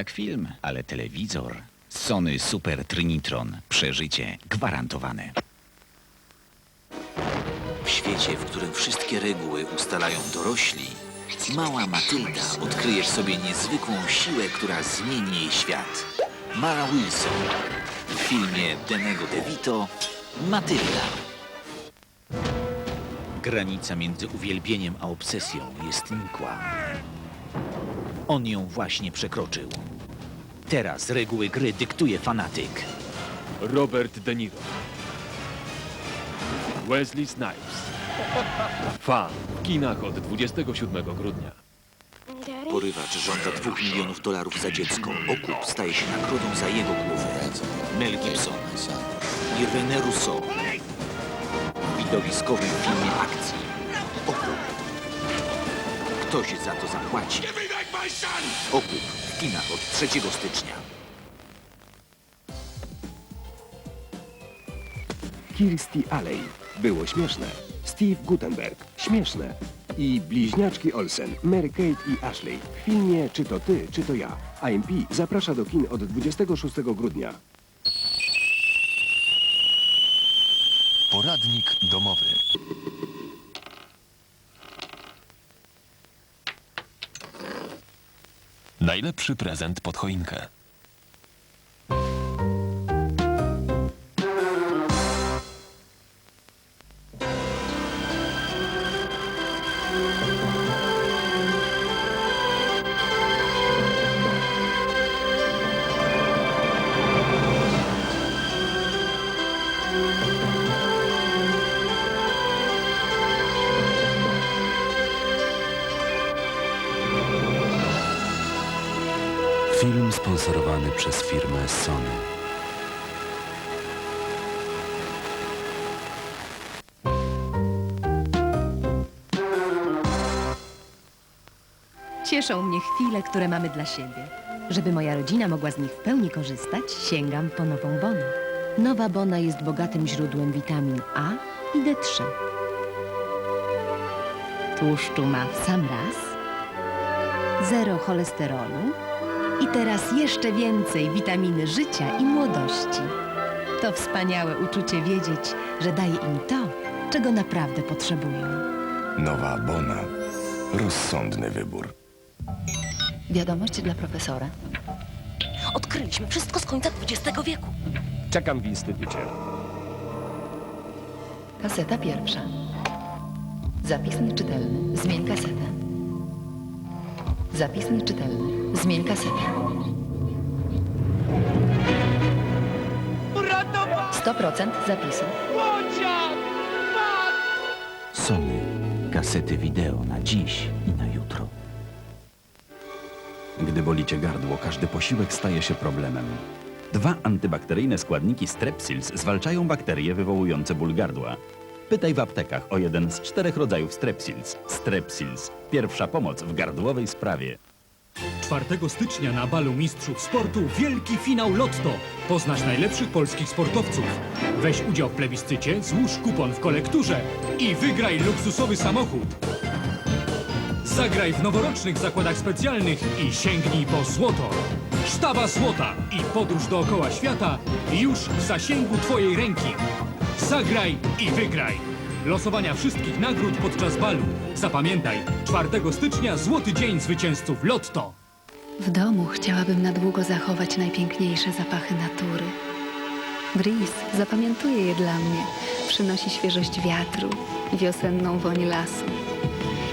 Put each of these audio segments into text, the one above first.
jak film, ale telewizor. Sony Super Trinitron. Przeżycie gwarantowane. W świecie, w którym wszystkie reguły ustalają dorośli, mała Matylda odkryje w sobie niezwykłą siłę, która zmieni jej świat. Mara Wilson. W filmie Denego DeVito Matylda. Granica między uwielbieniem a obsesją jest nikła. On ją właśnie przekroczył. Teraz reguły gry dyktuje fanatyk. Robert De Niro. Wesley Snipes. Fan w kinach od 27 grudnia. Porywacz żąda dwóch milionów dolarów za dziecko. Okup staje się nagrodą za jego głowę. Mel Gibson i René Rousseau. W widowiskowym filmie akcji. Okup. Ktoś za to zapłaci. Okup w kinach od 3 stycznia. Kirstie Alley. Było śmieszne. Steve Gutenberg. Śmieszne. I bliźniaczki Olsen, Mary Kate i Ashley. W filmie Czy to ty, czy to ja. IMP zaprasza do kin od 26 grudnia. Poradnik domowy. Najlepszy prezent pod choinkę. Sponsorowany przez firmę Sony. Cieszą mnie chwile, które mamy dla siebie. Żeby moja rodzina mogła z nich w pełni korzystać, sięgam po nową Bonę. Nowa Bona jest bogatym źródłem witamin A i D3. Tłuszczu ma w sam raz, zero cholesterolu i teraz jeszcze więcej witaminy życia i młodości. To wspaniałe uczucie wiedzieć, że daje im to, czego naprawdę potrzebują. Nowa Bona. Rozsądny wybór. Wiadomość dla profesora. Odkryliśmy wszystko z końca XX wieku. Czekam w instytucie. Kaseta pierwsza. Zapis nieczytelny. Zmień kasetę. Zapis nieczytelny. Zmień kasetę. 100% zapisu. Sony. Kasety wideo na dziś i na jutro. Gdy boli cię gardło, każdy posiłek staje się problemem. Dwa antybakteryjne składniki Strepsils zwalczają bakterie wywołujące ból gardła. Pytaj w aptekach o jeden z czterech rodzajów Strepsils. Strepsils. Pierwsza pomoc w gardłowej sprawie. 4 stycznia na balu mistrzów sportu wielki finał Lotto. Poznasz najlepszych polskich sportowców. Weź udział w plebiscycie, złóż kupon w kolekturze i wygraj luksusowy samochód. Zagraj w noworocznych zakładach specjalnych i sięgnij po złoto. Sztaba złota i podróż dookoła świata już w zasięgu Twojej ręki. Zagraj i wygraj. Losowania wszystkich nagród podczas balu. Zapamiętaj, 4 stycznia złoty dzień zwycięzców Lotto. W domu chciałabym na długo zachować najpiękniejsze zapachy natury. Breeze zapamiętuje je dla mnie. Przynosi świeżość wiatru, wiosenną woń lasu.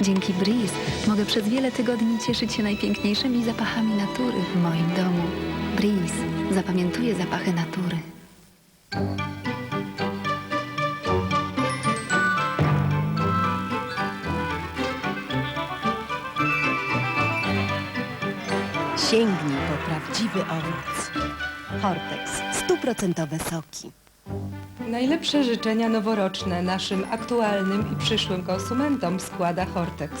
Dzięki Breeze mogę przez wiele tygodni cieszyć się najpiękniejszymi zapachami natury w moim domu. Breeze zapamiętuje zapachy natury. Sięgnij po prawdziwy owoc. Hortex. Stuprocentowe soki. Najlepsze życzenia noworoczne naszym aktualnym i przyszłym konsumentom składa Hortex.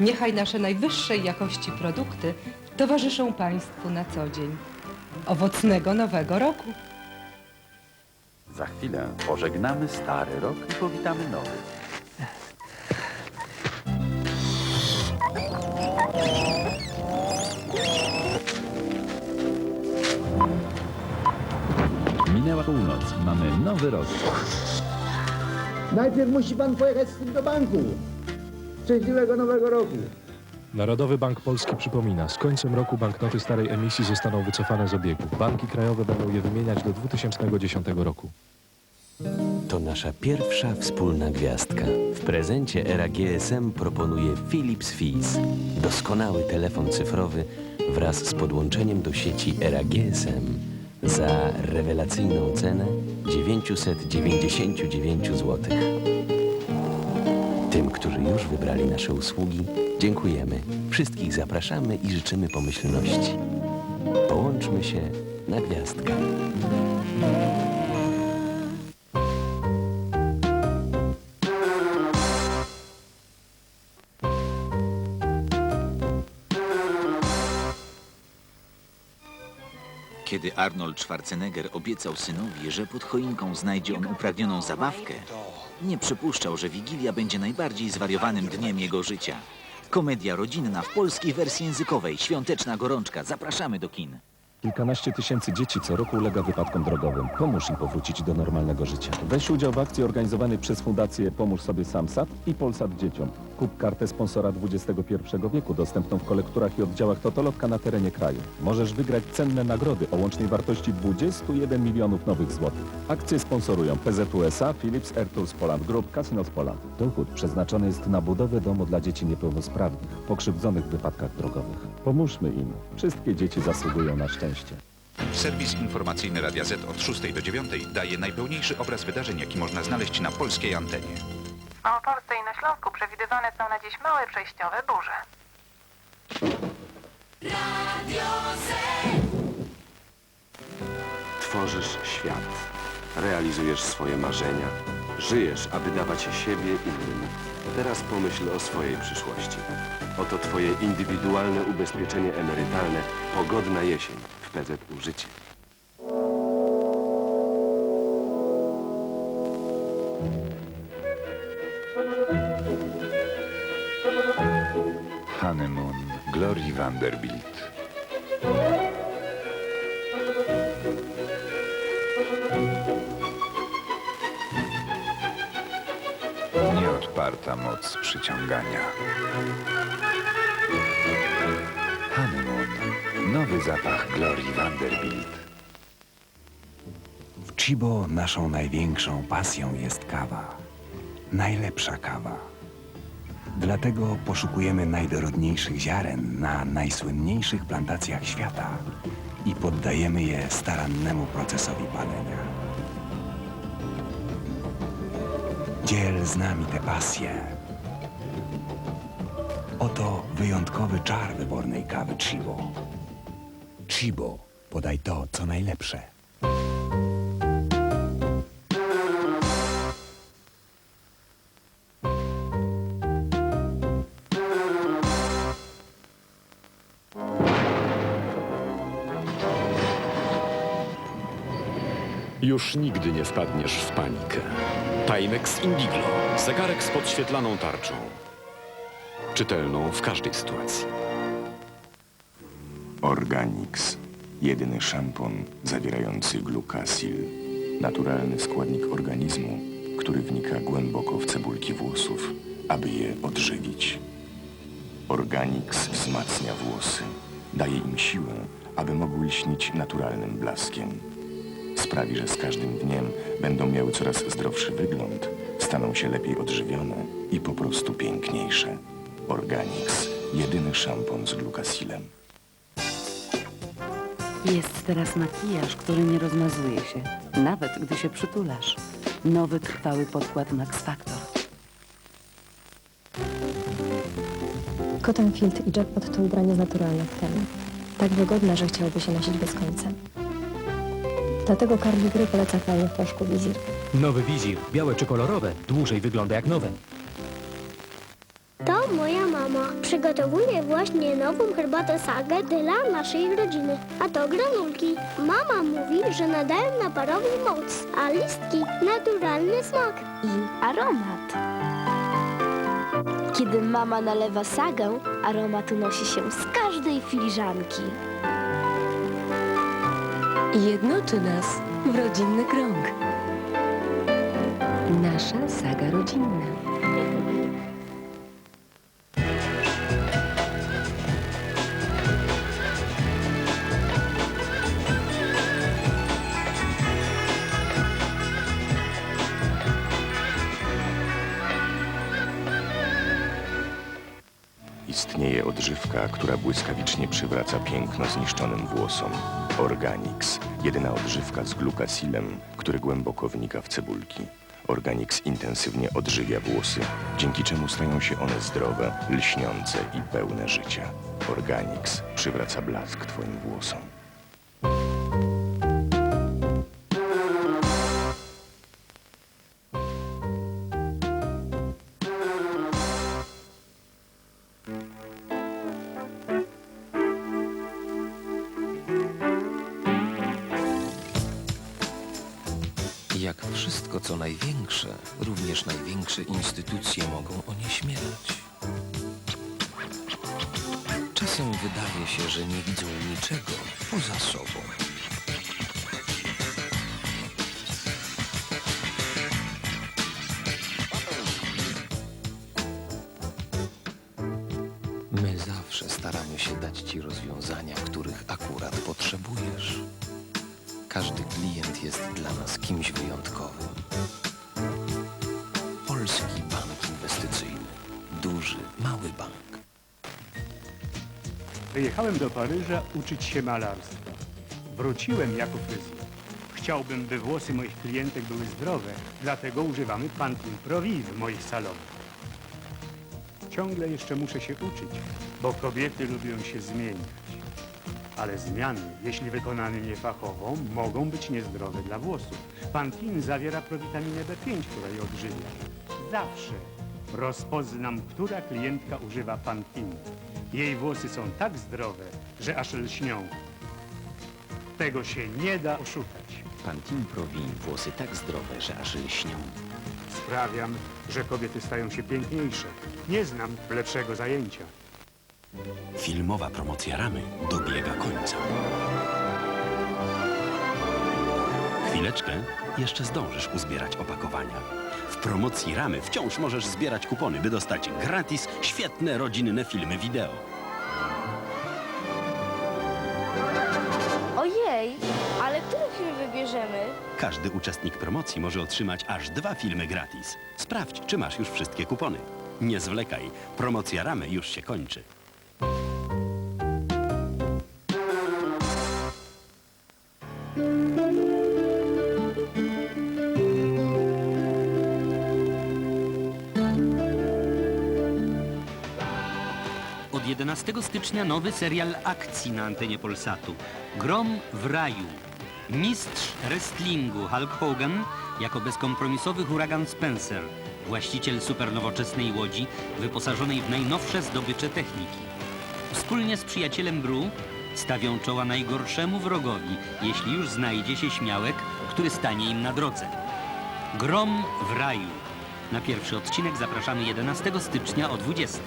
Niechaj nasze najwyższej jakości produkty towarzyszą Państwu na co dzień. Owocnego nowego roku! Za chwilę pożegnamy stary rok i powitamy nowy. Minęła północ, mamy nowy rok. Najpierw musi pan pojechać z tym do banku. Szczęśliwego nowego roku. Narodowy Bank Polski przypomina, z końcem roku banknoty starej emisji zostaną wycofane z obiegu. Banki krajowe będą je wymieniać do 2010 roku. To nasza pierwsza wspólna gwiazdka. W prezencie era GSM proponuje Philips Fizz. Doskonały telefon cyfrowy wraz z podłączeniem do sieci era GSM za rewelacyjną cenę 999 zł. Tym, którzy już wybrali nasze usługi, dziękujemy. Wszystkich zapraszamy i życzymy pomyślności. Połączmy się na gwiazdkę. Kiedy Arnold Schwarzenegger obiecał synowi, że pod choinką znajdzie on upragnioną zabawkę, nie przypuszczał, że Wigilia będzie najbardziej zwariowanym dniem jego życia. Komedia rodzinna w polskiej wersji językowej, świąteczna gorączka. Zapraszamy do kin. Kilkanaście tysięcy dzieci co roku ulega wypadkom drogowym. Pomóż im powrócić do normalnego życia. Weź udział w akcji organizowanej przez Fundację Pomóż sobie Samsat i Polsat Dzieciom. Kup kartę sponsora XXI wieku dostępną w kolekturach i oddziałach Totolotka na terenie kraju. Możesz wygrać cenne nagrody o łącznej wartości 21 milionów nowych złotych. Akcje sponsorują PZUSA, Philips Airtours Poland Group, Casinos Poland. Dochód przeznaczony jest na budowę domu dla dzieci niepełnosprawnych, pokrzywdzonych w wypadkach drogowych. Pomóżmy im. Wszystkie dzieci zasługują na szczęście. Serwis informacyjny Radia Z od 6 do 9 daje najpełniejszy obraz wydarzeń, jaki można znaleźć na polskiej antenie. W Małopolsce i na Śląsku przewidywane są na dziś małe przejściowe burze. Tworzysz świat. Realizujesz swoje marzenia. Żyjesz, aby dawać siebie innym. Teraz pomyśl o swojej przyszłości. Oto Twoje indywidualne ubezpieczenie emerytalne Pogodna jesień w PZU Życie. Honeymoon Glory Vanderbilt. Nieodparta moc przyciągania. Honeymoon. Nowy zapach Glory Vanderbilt. W Chibo naszą największą pasją jest kawa. Najlepsza kawa. Dlatego poszukujemy najdorodniejszych ziaren na najsłynniejszych plantacjach świata i poddajemy je starannemu procesowi palenia. Dziel z nami tę pasję. Oto wyjątkowy czar wybornej kawy Chibo. Chibo, podaj to, co najlepsze. Już nigdy nie wpadniesz w panikę. Timex Indiglo. Zegarek z podświetlaną tarczą. Czytelną w każdej sytuacji. Organix. Jedyny szampon zawierający glukasil. Naturalny składnik organizmu, który wnika głęboko w cebulki włosów, aby je odżywić. Organix wzmacnia włosy. Daje im siłę, aby mogły lśnić naturalnym blaskiem. Sprawi, że z każdym dniem będą miały coraz zdrowszy wygląd, staną się lepiej odżywione i po prostu piękniejsze. Organix. Jedyny szampon z glukasilem. Jest teraz makijaż, który nie rozmazuje się, nawet gdy się przytulasz. Nowy trwały podkład Max Factor. Cotton Field i Jackpot to ubranie z naturalnych tlen. Tak wygodne, że chciałoby się nosić bez końca. Dlatego Carly Gry poleca krajnie w proszku Wizir. Nowy wizir, białe czy kolorowe, dłużej wygląda jak nowe. To moja mama. Przygotowuje właśnie nową herbatę sagę dla naszej rodziny. A to granulki. Mama mówi, że nadają naparowi moc, a listki naturalny smak. i aromat. Kiedy mama nalewa sagę, aromat unosi się z każdej filiżanki. Jednoczy nas w rodzinny krąg. Nasza saga rodzinna. Istnieje odżywka, która błyskawicznie przywraca piękno zniszczonym włosom. Organix, jedyna odżywka z glukasilem, który głęboko wnika w cebulki. Organix intensywnie odżywia włosy, dzięki czemu stają się one zdrowe, lśniące i pełne życia. Organix przywraca blask Twoim włosom. Jak wszystko, co największe, również największe instytucje mogą onieśmielać. Czasem wydaje się, że nie widzą niczego poza sobą. My zawsze staramy się dać Ci rozwiązania, których akurat potrzebujesz. Każdy klient jest dla nas kimś wyjątkowym. Polski Bank Inwestycyjny. Duży, mały bank. Wyjechałem do Paryża uczyć się malarstwa. Wróciłem jako fryzjer. Chciałbym, by włosy moich klientek były zdrowe, dlatego używamy Pantene Pro V w moich salonach. Ciągle jeszcze muszę się uczyć, bo kobiety lubią się zmieniać. Ale zmiany, jeśli wykonane niefachowo, mogą być niezdrowe dla włosów. Pantene zawiera prowitaminę B5, która je odżywia. Zawsze rozpoznam, która klientka używa Pantene. Jej włosy są tak zdrowe, że aż lśnią. Tego się nie da oszukać. Pantene Provin włosy tak zdrowe, że aż lśnią. Sprawiam, że kobiety stają się piękniejsze. Nie znam lepszego zajęcia. Filmowa promocja ramy dobiega końca. Chwileczkę, jeszcze zdążysz uzbierać opakowania. W promocji ramy wciąż możesz zbierać kupony, by dostać gratis świetne rodzinne filmy wideo. Ojej, ale który film wybierzemy? Każdy uczestnik promocji może otrzymać aż dwa filmy gratis. Sprawdź, czy masz już wszystkie kupony. Nie zwlekaj, promocja ramy już się kończy. 11 stycznia nowy serial akcji na antenie Polsatu. Grom w raju. Mistrz wrestlingu Hulk Hogan jako bezkompromisowy huragan Spencer. Właściciel supernowoczesnej łodzi wyposażonej w najnowsze zdobycze techniki. Wspólnie z przyjacielem Bru stawią czoła najgorszemu wrogowi, jeśli już znajdzie się śmiałek, który stanie im na drodze. Grom w raju. Na pierwszy odcinek zapraszamy 11 stycznia o 20.